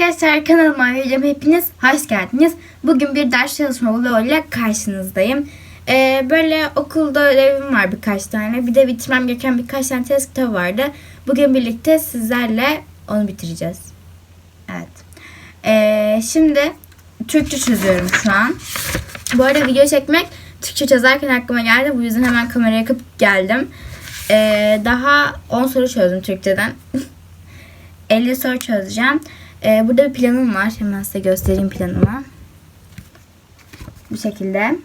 arkadaşlar kanalıma videoma hepiniz hoş geldiniz. Bugün bir ders çalışma vlogu karşınızdayım. Ee, böyle okulda ödevim var birkaç tane. Bir de bitirmem gereken birkaç tane test kitabı vardı. Bugün birlikte sizlerle onu bitireceğiz. Evet. Ee, şimdi Türkçe çözüyorum şu an. Bu arada video çekmek Türkçe çözerken aklıma geldi. Bu yüzden hemen kamerayı yakıp geldim. Ee, daha 10 soru çözdüm Türkçeden. 50 soru çözeceğim. Ee, burada bir planım var. Hemen size göstereyim planımı. Bu şekilde.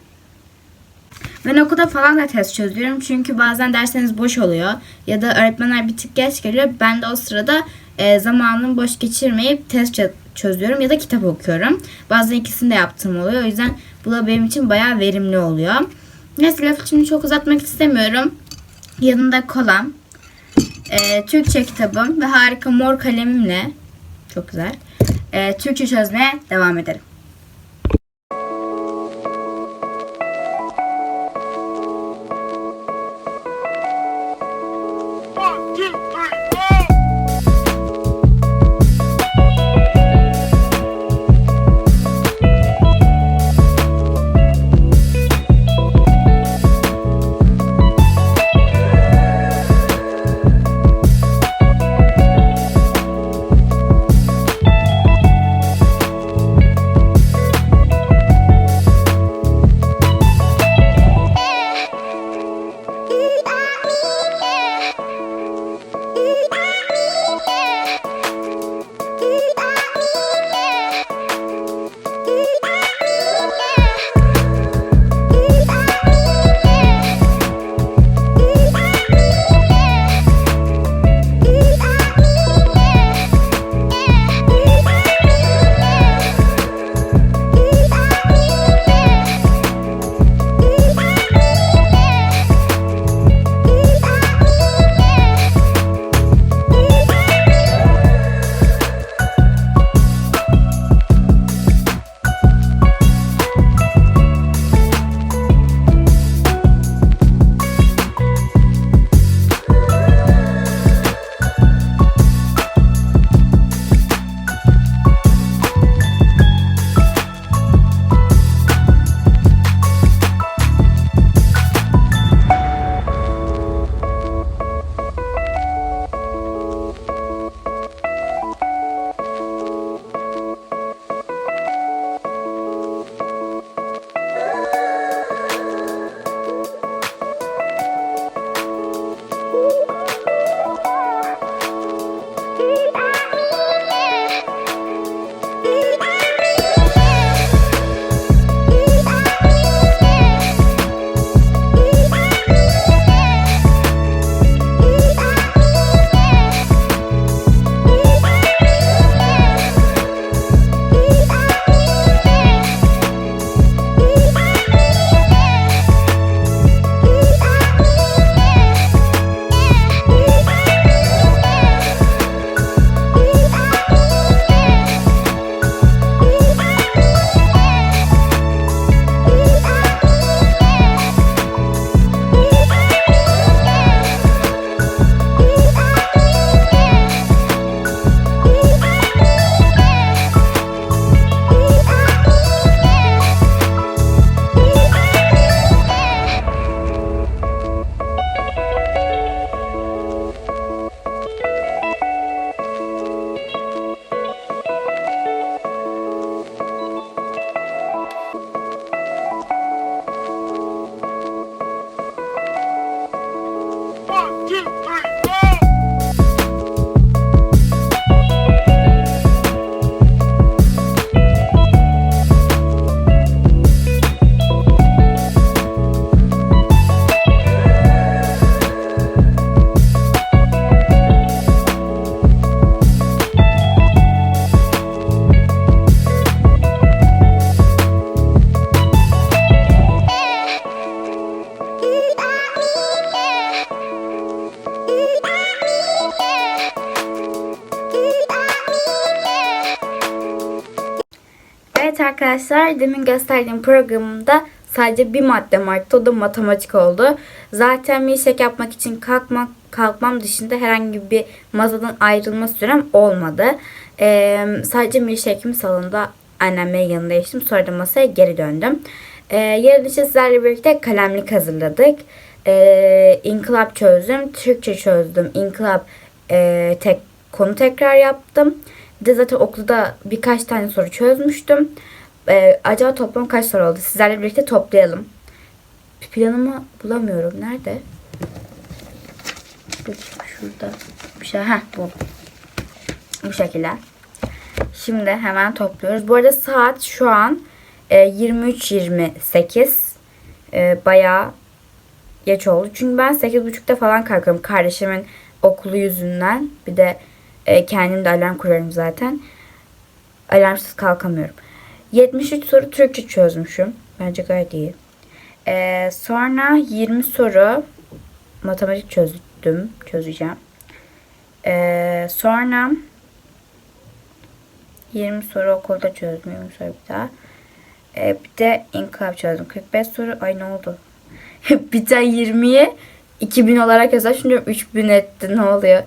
Ben okulda falan da test çözüyorum. Çünkü bazen dersleriniz boş oluyor. Ya da öğretmenler bir tık geç geliyor. Ben de o sırada e, zamanımı boş geçirmeyip test çö- çözüyorum ya da kitap okuyorum. Bazen ikisini de yaptığım oluyor. O yüzden bu da benim için bayağı verimli oluyor. Neyse lafı şimdi çok uzatmak istemiyorum. Yanında kolam, e, Türkçe kitabım ve harika mor kalemimle çok güzel. e, Türkçe çözmeye devam ederim. Arkadaşlar demin gösterdiğim programımda Sadece bir maddem arttı. O da matematik oldu. Zaten milkshake yapmak için kalkmak kalkmam dışında herhangi bir masadan ayrılma sürem olmadı. Ee, sadece milkshake'imi salonda annemlerin yanında içtim. Sonra da masaya geri döndüm. Ee, yarın için sizlerle birlikte kalemlik hazırladık. Ee, inkılap çözdüm. Türkçe çözdüm. İnkılap e, tek konu tekrar yaptım. Bir de zaten okulda birkaç tane soru çözmüştüm. Ee, acaba toplam kaç soru oldu? Sizlerle birlikte toplayalım. Planımı bulamıyorum. Nerede? Şurada. Bir şey. Heh bu. Bu şekilde. Şimdi hemen topluyoruz. Bu arada saat şu an e, 23.28. E, bayağı geç oldu. Çünkü ben 8.30'da falan kalkıyorum. Kardeşimin okulu yüzünden. Bir de e, kendim de alarm kuruyorum zaten. Alarmsız kalkamıyorum. 73 soru Türkçe çözmüşüm. Bence gayet iyi. E, sonra 20 soru matematik çözdüm. Çözeceğim. E, sonra 20 soru okulda çözdüm. 20 soru bir daha. E, bir de inkılap çözdüm. 45 soru. Ay ne oldu? bir tane 20'ye 2000 olarak yazar. Şimdi 3000 etti. Ne oluyor?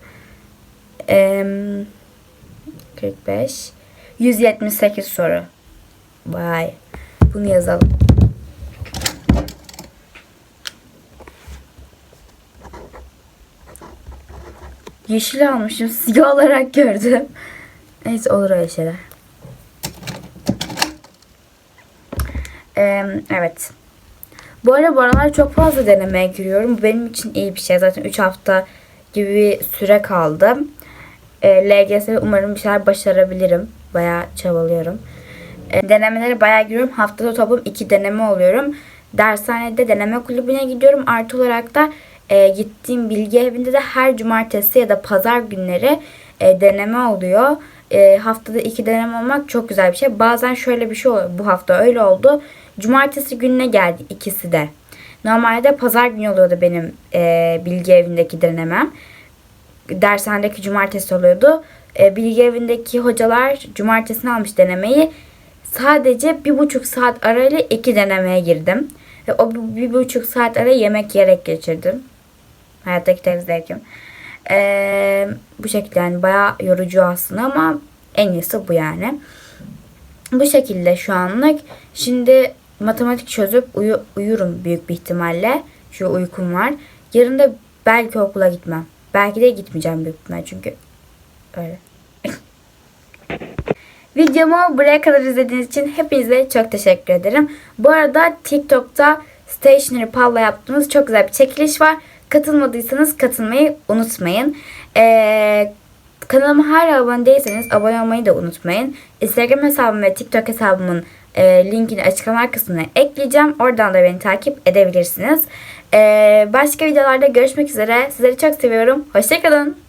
E, 45. 178 soru. Vay. Bunu yazalım. Yeşil almışım. Siyah olarak gördüm. Neyse olur öyle şeyler. Ee, evet. Bu ara bu aralar çok fazla denemeye giriyorum. Bu benim için iyi bir şey. Zaten 3 hafta gibi bir süre kaldı. Ee, LGS umarım bir şeyler başarabilirim. Bayağı çabalıyorum. Ee, denemelere bayağı giriyorum. Haftada toplam 2 deneme oluyorum. Dershanede deneme kulübüne gidiyorum. Artı olarak da e, gittiğim bilgi evinde de her cumartesi ya da pazar günleri e, deneme oluyor. E, haftada iki deneme olmak çok güzel bir şey. Bazen şöyle bir şey oluyor. Bu hafta öyle oldu. Cumartesi gününe geldi ikisi de. Normalde pazar günü oluyordu benim e, bilgi evindeki denemem. Dershanedeki cumartesi oluyordu. E, bilgi evindeki hocalar cumartesini almış denemeyi. Sadece bir buçuk saat arayla iki denemeye girdim. Ve o bir, buçuk saat ara yemek yiyerek geçirdim. Hayattaki tek zevkim. Ee, bu şekilde yani bayağı yorucu aslında ama en iyisi bu yani. Bu şekilde şu anlık. Şimdi matematik çözüp uyu, uyurum büyük bir ihtimalle. Şu uykum var. Yarın da belki okula gitmem. Belki de gitmeyeceğim büyük ihtimal çünkü öyle. Videomu buraya kadar izlediğiniz için hepinize çok teşekkür ederim. Bu arada TikTok'ta Stationery Pav'la yaptığımız çok güzel bir çekiliş var. Katılmadıysanız katılmayı unutmayın. Ee, kanalıma hala abone değilseniz abone olmayı da unutmayın. Instagram hesabım ve TikTok hesabımın e, linkini açıklama kısmına ekleyeceğim. Oradan da beni takip edebilirsiniz. Ee, başka videolarda görüşmek üzere. Sizleri çok seviyorum. Hoşçakalın.